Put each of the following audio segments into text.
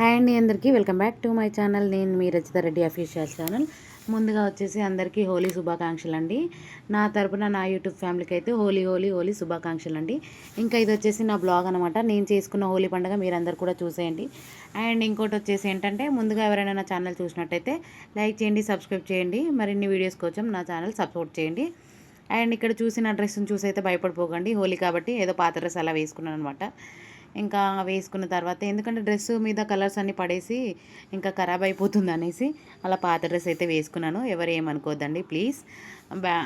Hi అండి అందరికీ. Welcome back to my channel. నేను మీ రచిత రెడ్డి అఫీషియల్ ఛానల్. ముందుగా వచ్చేసి అందరికీ హోలీ శుభాకాంక్షలు అండి నా తరపున నా యూట్యూబ్ ఫ్యామిలీకి అయితే హోలీ హోలీ హోలీ శుభాకాంక్షలు అండి ఇంకా ఇది వచ్చేసి నా బ్లాగ్ అనమాట నేను చేసుకున్న హోలీ పండుగ మీరందరూ కూడా చూసేయండి. అండ్ ఇంకోటి వచ్చేసి ఏంటంటే ముందుగా ఎవరైనా నా ఛానల్ చూసినట్టయితే లైక్ చేయండి సబ్స్క్రైబ్ చేయండి. మరిన్ని వీడియోస్ కోసం నా ఛానల్ సపోర్ట్ చేయండి. అండ్ ఇక్కడ చూసిన డ్రెస్ని చూసి అయితే భయపడిపోకండి. హోలీ కాబట్టి ఏదో పాత డ్రెస్ అలా వేసుకున్నాను అనమాట ఇంకా వేసుకున్న తర్వాత ఎందుకంటే డ్రెస్ మీద కలర్స్ అన్నీ పడేసి ఇంకా ఖరాబ్ అయిపోతుంది అనేసి అలా పాత డ్రెస్ అయితే వేసుకున్నాను. ఎవరు ఏమనుకోవద్దండి ప్లీజ్. బ్యా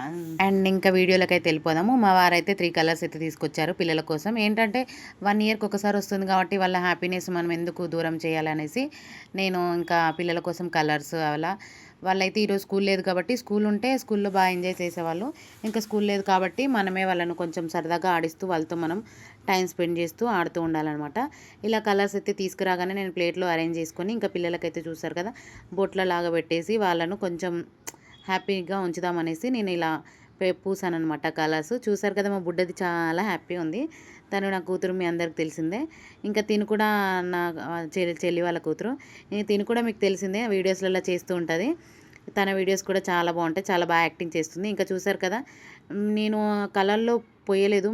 అండ్ ఇంకా వీడియోలకైతే అయితే వెళ్ళిపోదాము. మా వారైతే త్రీ కలర్స్ అయితే తీసుకొచ్చారు పిల్లల కోసం. ఏంటంటే వన్ ఇయర్కి ఒకసారి వస్తుంది కాబట్టి వాళ్ళ హ్యాపీనెస్ మనం ఎందుకు దూరం చేయాలనేసి నేను ఇంకా పిల్లల కోసం కలర్స్ అలా వాళ్ళైతే ఈరోజు స్కూల్ లేదు కాబట్టి స్కూల్ ఉంటే స్కూల్లో బాగా ఎంజాయ్ చేసేవాళ్ళు. ఇంకా స్కూల్ లేదు కాబట్టి మనమే వాళ్ళను కొంచెం సరదాగా ఆడిస్తూ వాళ్ళతో మనం టైం స్పెండ్ చేస్తూ ఆడుతూ ఉండాలన్నమాట. ఇలా కలర్స్ అయితే తీసుకురాగానే నేను ప్లేట్లో అరేంజ్ చేసుకొని ఇంకా పిల్లలకైతే చూస్తారు కదా బొట్ల లాగా పెట్టేసి వాళ్ళను కొంచెం హ్యాపీగా ఉంచుదామనేసి నేను ఇలా పూసాను అనమాట కలర్స్. చూసారు కదా మా బుడ్డది చాలా హ్యాపీ ఉంది. తను నా కూతురు మీ అందరికి తెలిసిందే. ఇంకా తిను కూడా నా చెల్లి చెల్లి వాళ్ళ కూతురు. తిను కూడా మీకు తెలిసిందే వీడియోస్లలో చేస్తూ ఉంటుంది. తన వీడియోస్ కూడా చాలా బాగుంటాయి చాలా బాగా యాక్టింగ్ చేస్తుంది. ఇంకా చూసారు కదా నేను కలర్లో పోయలేదు.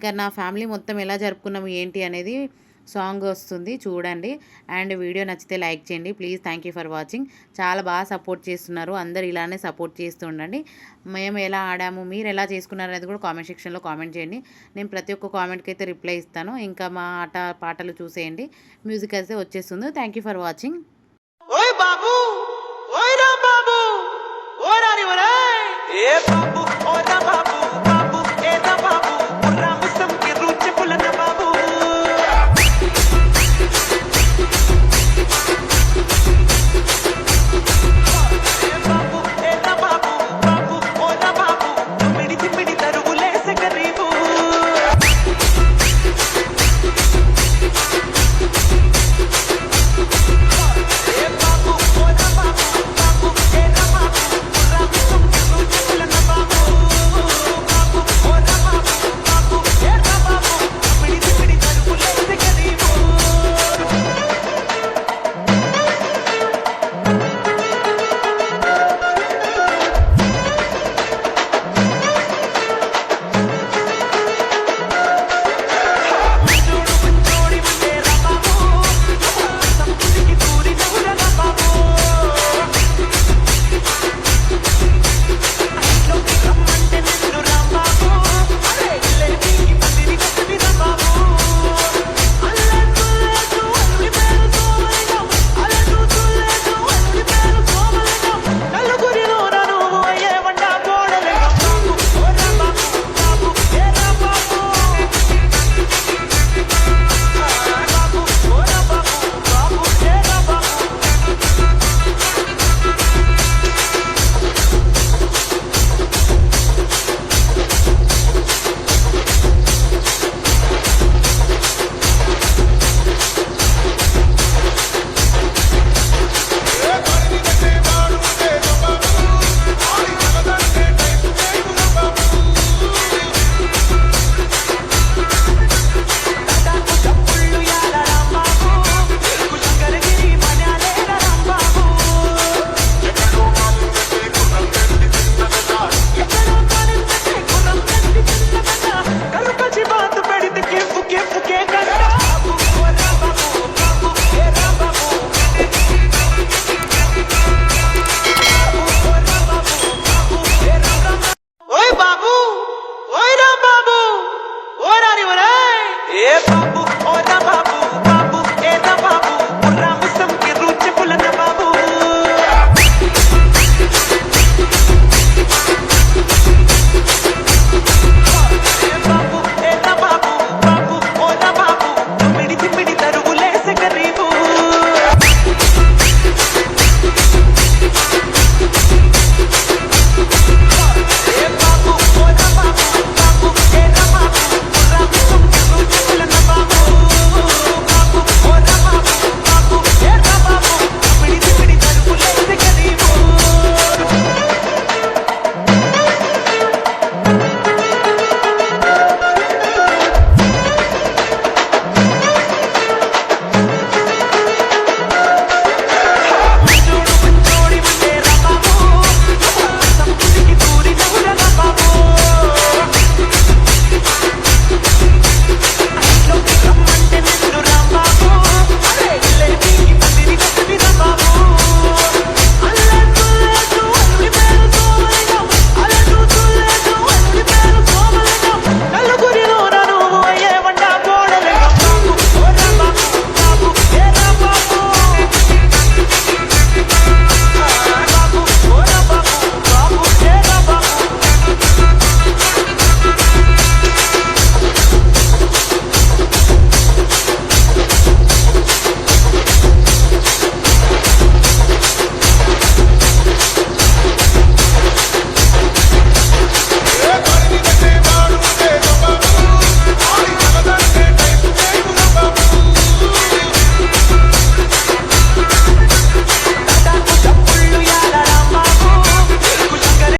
ఇంకా నా ఫ్యామిలీ మొత్తం ఎలా జరుపుకున్నాము ఏంటి అనేది సాంగ్ వస్తుంది చూడండి. అండ్ వీడియో నచ్చితే లైక్ చేయండి. Please thank you for watching. చాలా బాగా సపోర్ట్ చేస్తున్నారు. అందరు ఇలానే సపోర్ట్ చేస్తూ ఉండండి. మేము ఎలా ఆడాము మీరు ఎలా చేసుకున్నారు అనేది కూడా కామెంట్ సెక్షన్లో కామెంట్ చేయండి. నేను ప్రతి ఒక్క కామెంట్కి అయితే రిప్లై ఇస్తాను. ఇంకా మా ఆట పాటలు చూసేయండి. మ్యూజిక్ అయితే వచ్చేస్తుంది. Thank you for watching.